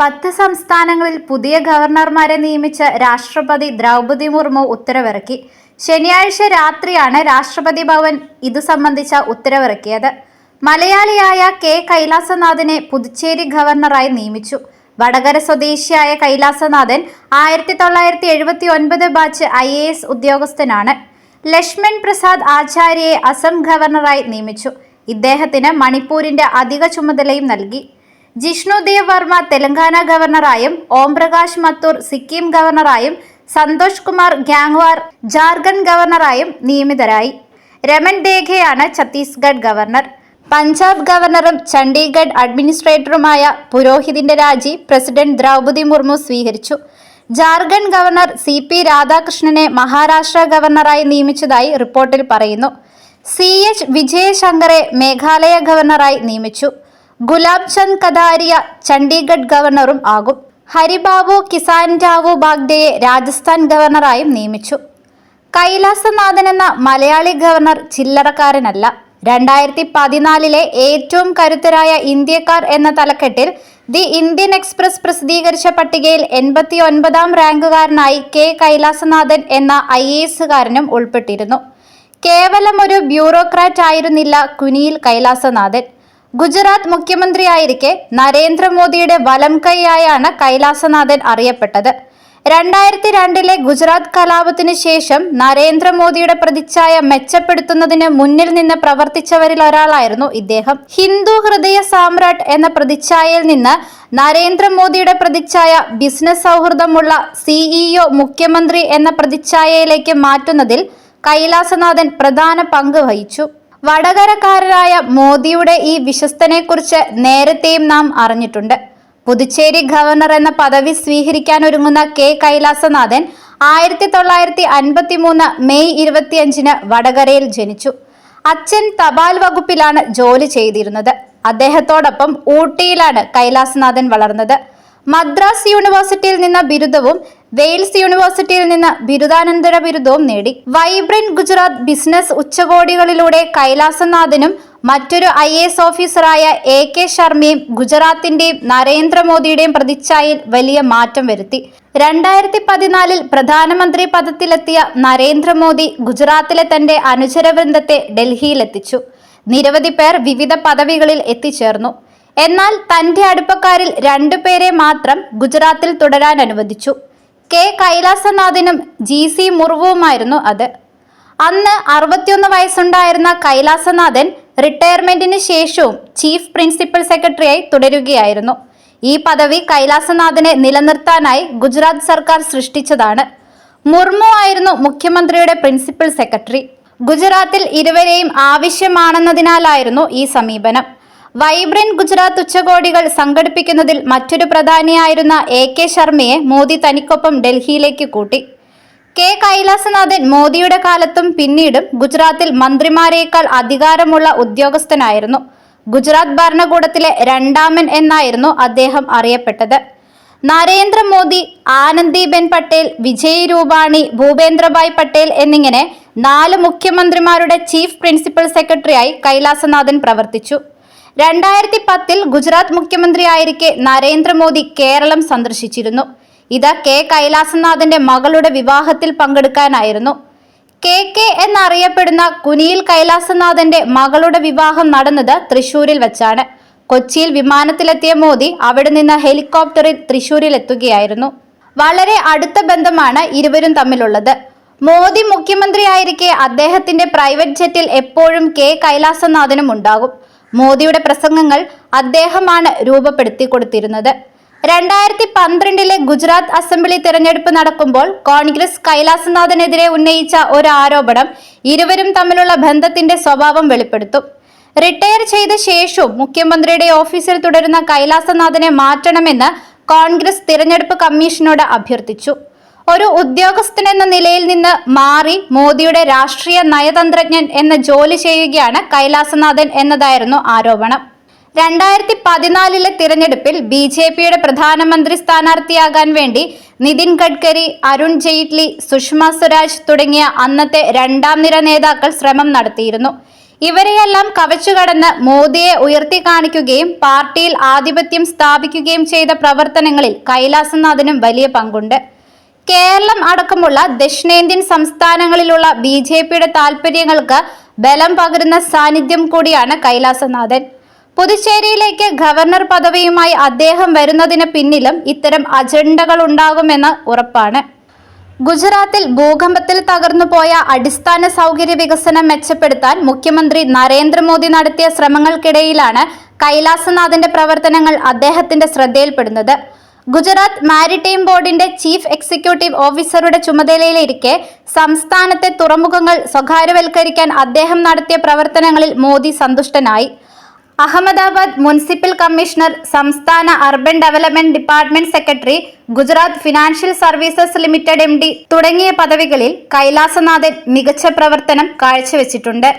പത്ത് സംസ്ഥാനങ്ങളിൽ പുതിയ ഗവർണർമാരെ നിയമിച്ച രാഷ്ട്രപതി ദ്രൗപദി മുർമു ഉത്തരവിറക്കി. ശനിയാഴ്ച രാത്രിയാണ് രാഷ്ട്രപതി ഭവൻ ഇതു സംബന്ധിച്ച ഉത്തരവിറക്കിയത്. മലയാളിയായ കെ കൈലാസനാഥിനെ പുതുച്ചേരി ഗവർണറായി നിയമിച്ചു. വടകര സ്വദേശിയായ കൈലാസനാഥൻ ആയിരത്തി തൊള്ളായിരത്തി എഴുപത്തി ഒൻപത് ബാച്ച് ഐ എ എസ് ഉദ്യോഗസ്ഥനാണ്. ലക്ഷ്മൺ പ്രസാദ് ആചാര്യയെ അസം ഗവർണറായി നിയമിച്ചു. ഇദ്ദേഹത്തിന് മണിപ്പൂരിന്റെ അധിക ചുമതലയും നൽകി. ജിഷ്ണു ദേവ് വർമ്മ തെലങ്കാന ഗവർണറായും ഓംപ്രകാശ് മത്തൂർ സിക്കിം ഗവർണറായും സന്തോഷ് കുമാർ ഗ്യാങ്വാർ ജാർഖണ്ഡ് ഗവർണറായും നിയമിതരായി. രമൺ ദേഖയാണ് ഛത്തീസ്ഗഡ് ഗവർണർ. പഞ്ചാബ് ഗവർണറും ചണ്ഡീഗഡ് അഡ്മിനിസ്ട്രേറ്ററുമായ പുരോഹിതിന്റെ രാജി പ്രസിഡന്റ് ദ്രൗപദി മുർമു സ്വീകരിച്ചു. ജാർഖണ്ഡ് ഗവർണർ സി പി രാധാകൃഷ്ണനെ മഹാരാഷ്ട്ര ഗവർണറായി നിയമിച്ചതായി റിപ്പോർട്ടിൽ പറയുന്നു. സി എച്ച് വിജയശങ്കറെ മേഘാലയ ഗവർണറായി നിയമിച്ചു. ഗുലാബ് ചന്ദ് കദാരിയ ചണ്ഡീഗഡ് ഗവർണറും ആകും. ഹരിബാബു കിസാൻ രാവു ബാഗ്ഡെയെ രാജസ്ഥാൻ ഗവർണറായും നിയമിച്ചു. കൈലാസനാഥൻ എന്ന മലയാളി ഗവർണർ ചില്ലറക്കാരനല്ല. രണ്ടായിരത്തി പതിനാലിലെ ഏറ്റവും കരുത്തരായ ഇന്ത്യക്കാർ എന്ന തലക്കെട്ടിൽ ദി ഇന്ത്യൻ എക്സ്പ്രസ് പ്രസിദ്ധീകരിച്ച പട്ടികയിൽ എൺപത്തി ഒൻപതാം റാങ്കുകാരനായി കെ കൈലാസനാഥൻ എന്ന ഐ എ എസുകാരനും ഉൾപ്പെട്ടിരുന്നു. കേവലം ഒരു ബ്യൂറോക്രാറ്റ് ആയിരുന്നില്ല കുനിയിൽ കൈലാസനാഥൻ. ഗുജറാത്ത് മുഖ്യമന്ത്രിയായിരിക്കെ നരേന്ദ്രമോദിയുടെ വലം കൈയായാണ് കൈലാസനാഥൻ അറിയപ്പെട്ടത്. രണ്ടായിരത്തി രണ്ടിലെ ഗുജറാത്ത് കലാപത്തിന് ശേഷം നരേന്ദ്രമോദിയുടെ പ്രതിച്ഛായ മെച്ചപ്പെടുത്തുന്നതിന് മുന്നിൽ നിന്ന് പ്രവർത്തിച്ചവരിൽ ഒരാളായിരുന്നു ഇദ്ദേഹം. ഹിന്ദു ഹൃദയ സാമ്രാട്ട് എന്ന പ്രതിച്ഛായയിൽ നിന്ന് നരേന്ദ്രമോദിയുടെ പ്രതിച്ഛായ ബിസിനസ് സൗഹൃദമുള്ള സിഇഒ മുഖ്യമന്ത്രി എന്ന പ്രതിച്ഛായയിലേക്ക് മാറ്റുന്നതിൽ കൈലാസനാഥൻ പ്രധാന പങ്ക് വഹിച്ചു. വടകരക്കാരനായ മോദിയുടെ ഈ വിശ്വസ്തനെക്കുറിച്ച് നേരത്തെയും നാം അറിഞ്ഞിട്ടുണ്ട്. പുതുച്ചേരി ഗവർണർ എന്ന പദവി സ്വീകരിക്കാൻ ഒരുങ്ങുന്ന കെ. കൈലാസനാഥൻ ആയിരത്തി തൊള്ളായിരത്തി അൻപത്തി മൂന്ന് മെയ് ഇരുപത്തിയഞ്ചിന് വടകരയിൽ ജനിച്ചു. അച്ഛൻ തപാൽ വകുപ്പിലാണ് ജോലി ചെയ്തിരുന്നത്. അദ്ദേഹത്തോടൊപ്പം ഊട്ടിയിലാണ് കൈലാസനാഥൻ വളർന്നത്. മദ്രാസ് യൂണിവേഴ്സിറ്റിയിൽ നിന്ന ബിരുദവും വെയിൽസ് യൂണിവേഴ്സിറ്റിയിൽ നിന്ന് ബിരുദാനന്തര ബിരുദവും നേടി. വൈബ്രന്റ് ഗുജറാത്ത് ബിസിനസ് ഉച്ചകോടികളിലൂടെ കൈലാസനാഥനും മറ്റൊരു ഐ എസ് ഓഫീസറായ എ കെ ശർമ്മയും ഗുജറാത്തിന്റെയും നരേന്ദ്രമോദിയുടെയും പ്രതിച്ഛായയിൽ വലിയ മാറ്റം വരുത്തി. രണ്ടായിരത്തി പതിനാലിൽ പ്രധാനമന്ത്രി പദത്തിലെത്തിയ നരേന്ദ്രമോദി ഗുജറാത്തിലെ തന്റെ അനുചരവൃന്ദത്തെ ഡൽഹിയിലെത്തിച്ചു. നിരവധി പേർ വിവിധ പദവികളിൽ എത്തിച്ചേർന്നു. എന്നാൽ തന്റെ അടുപ്പക്കാരിൽ രണ്ടുപേരെ മാത്രം ഗുജറാത്തിൽ തുടരാൻ അനുവദിച്ചു. കെ കൈലാസനാഥിനും ജി സി മുർവുമായിരുന്നു അത്. അന്ന് അറുപത്തിയൊന്ന് വയസ്സുണ്ടായിരുന്ന കൈലാസനാഥൻ റിട്ടയർമെന്റിന് ശേഷവും ചീഫ് പ്രിൻസിപ്പൽ സെക്രട്ടറിയായി തുടരുകയായിരുന്നു. ഈ പദവി കൈലാസനാഥനെ നിലനിർത്താനായി ഗുജറാത്ത് സർക്കാർ സൃഷ്ടിച്ചതാണ്. മുർമു ആയിരുന്നു മുഖ്യമന്ത്രിയുടെ പ്രിൻസിപ്പൽ സെക്രട്ടറി. ഗുജറാത്തിൽ ഇരുവരെയും ആവശ്യമാണെന്നതിനാലായിരുന്നു ഈ സമീപനം. വൈബ്രന്റ് ഗുജറാത്ത് ഉച്ചകോടികൾ സംഘടിപ്പിക്കുന്നതിൽ മറ്റൊരു പ്രധാനിയായിരുന്ന എ കെ ശർമ്മയെ മോദി തനിക്കൊപ്പം ഡൽഹിയിലേക്ക് കൂട്ടി. കെ കൈലാസനാഥൻ മോദിയുടെ കാലത്തും പിന്നീടും ഗുജറാത്തിൽ മന്ത്രിമാരേക്കാൾ അധികാരമുള്ള ഉദ്യോഗസ്ഥനായിരുന്നു. ഗുജറാത്ത് ഭരണകൂടത്തിലെ രണ്ടാമൻ എന്നായിരുന്നു അദ്ദേഹം അറിയപ്പെട്ടത്. നരേന്ദ്രമോദി ആനന്ദിബെൻ പട്ടേൽ വിജയ് രൂപാണി ഭൂപേന്ദ്രഭായ് പട്ടേൽ എന്നിങ്ങനെ നാല് മുഖ്യമന്ത്രിമാരുടെ ചീഫ് പ്രിൻസിപ്പൽ സെക്രട്ടറിയായി കൈലാസനാഥൻ പ്രവർത്തിച്ചു. രണ്ടായിരത്തി പത്തിൽ ഗുജറാത്ത് മുഖ്യമന്ത്രിയായിരിക്കെ നരേന്ദ്രമോദി കേരളം സന്ദർശിച്ചിരുന്നു. ഇത് കെ കൈലാസനാഥന്റെ മകളുടെ വിവാഹത്തിൽ പങ്കെടുക്കാനായിരുന്നു. കെ കെ എന്നറിയപ്പെടുന്ന കുനിയിൽ കൈലാസനാഥന്റെ മകളുടെ വിവാഹം നടന്നത് തൃശൂരിൽ വെച്ചാണ്. കൊച്ചിയിൽ വിമാനത്തിലെത്തിയ മോദി അവിടെ നിന്ന് ഹെലികോപ്റ്ററിൽ തൃശൂരിൽ എത്തുകയായിരുന്നു വളരെ അടുത്ത ബന്ധമാണ് ഇരുവരും തമ്മിലുള്ളത്. മോദി മുഖ്യമന്ത്രിയായിരിക്കെ അദ്ദേഹത്തിന്റെ പ്രൈവറ്റ് ജെറ്റിൽ എപ്പോഴും കെ കൈലാസനാഥനും ഉണ്ടാകും. മോദിയുടെ പ്രസംഗങ്ങൾ അദ്ദേഹമാണ് രൂപപ്പെടുത്തി കൊടുത്തിരുന്നത്. രണ്ടായിരത്തി പന്ത്രണ്ടിലെ ഗുജറാത്ത് അസംബ്ലി തിരഞ്ഞെടുപ്പ് നടക്കുമ്പോൾ കോൺഗ്രസ് കൈലാസനാഥനെതിരെ ഉന്നയിച്ച ഒരു ആരോപണം ഇരുവരും തമ്മിലുള്ള ബന്ധത്തിന്റെ സ്വഭാവം വെളിപ്പെടുത്തും. റിട്ടയർ ചെയ്ത ശേഷവും മുഖ്യമന്ത്രിയുടെ ഓഫീസിൽ തുടരുന്ന കൈലാസനാഥനെ മാറ്റണമെന്ന് കോൺഗ്രസ് തിരഞ്ഞെടുപ്പ് കമ്മീഷനോട് അഭ്യർത്ഥിച്ചു. ഒരു ഉദ്യോഗസ്ഥൻ എന്ന നിലയിൽ നിന്ന് മാറി മോദിയുടെ രാഷ്ട്രീയ നയതന്ത്രജ്ഞൻ എന്ന ജോലി ചെയ്യുകയാണ് കൈലാസനാഥൻ എന്നതായിരുന്നു ആരോപണം. രണ്ടായിരത്തി പതിനാലിലെ തിരഞ്ഞെടുപ്പിൽ ബി ജെ പിയുടെ പ്രധാനമന്ത്രി സ്ഥാനാർത്ഥിയാകാൻ വേണ്ടി നിതിൻ ഗഡ്കരി അരുൺ ജെയ്റ്റ്ലി സുഷമ സ്വരാജ് തുടങ്ങിയ അന്നത്തെ രണ്ടാം നിര നേതാക്കൾ ശ്രമം നടത്തിയിരുന്നു. ഇവരെയെല്ലാം കവച്ചുകടന്ന് മോദിയെ ഉയർത്തി കാണിക്കുകയും പാർട്ടിയിൽ ആധിപത്യം സ്ഥാപിക്കുകയും ചെയ്ത പ്രവർത്തനങ്ങളിൽ കൈലാസനാഥിനും വലിയ പങ്കുണ്ട്. കേരളം അടക്കമുള്ള ദക്ഷിണേന്ത്യൻ സംസ്ഥാനങ്ങളിലുള്ള ബി ജെ പിയുടെ താൽപര്യങ്ങൾക്ക് ബലം പകരുന്ന സാന്നിധ്യം കൂടിയാണ് കൈലാസനാഥൻ. പുതുച്ചേരിയിലേക്ക് ഗവർണർ പദവിയുമായി അദ്ദേഹം വരുന്നതിന് പിന്നിലും ഇത്തരം അജണ്ടകൾ ഉണ്ടാകുമെന്ന് ഉറപ്പാണ്. ഗുജറാത്തിൽ ഭൂകമ്പത്തിൽ തകർന്നുപോയ അടിസ്ഥാന സൗകര്യ വികസനം മെച്ചപ്പെടുത്താൻ മുഖ്യമന്ത്രി നരേന്ദ്രമോദി നടത്തിയ ശ്രമങ്ങൾക്കിടയിലാണ് കൈലാസനാഥന്റെ പ്രവർത്തനങ്ങൾ അദ്ദേഹത്തിന്റെ ശ്രദ്ധയിൽപ്പെടുന്നത്. ഗുജറാത്ത് മാരിടൈം ബോർഡിന്റെ ചീഫ് എക്സിക്യൂട്ടീവ് ഓഫീസറുടെ ചുമതലയിലിരിക്കെ സംസ്ഥാനത്തെ തുറമുഖങ്ങൾ സ്വകാര്യവൽക്കരിക്കാൻ അദ്ദേഹം നടത്തിയ പ്രവർത്തനങ്ങളിൽ മോദി സന്തുഷ്ടനായി. അഹമ്മദാബാദ് മുനിസിപ്പൽ കമ്മീഷണർ സംസ്ഥാന urban development department secretary Gujarat financial services limited M തുടങ്ങിയ പദവികളിൽ കൈലാസനാഥൻ മികച്ച പ്രവർത്തനം കാഴ്ചവെച്ചിട്ടുണ്ട്.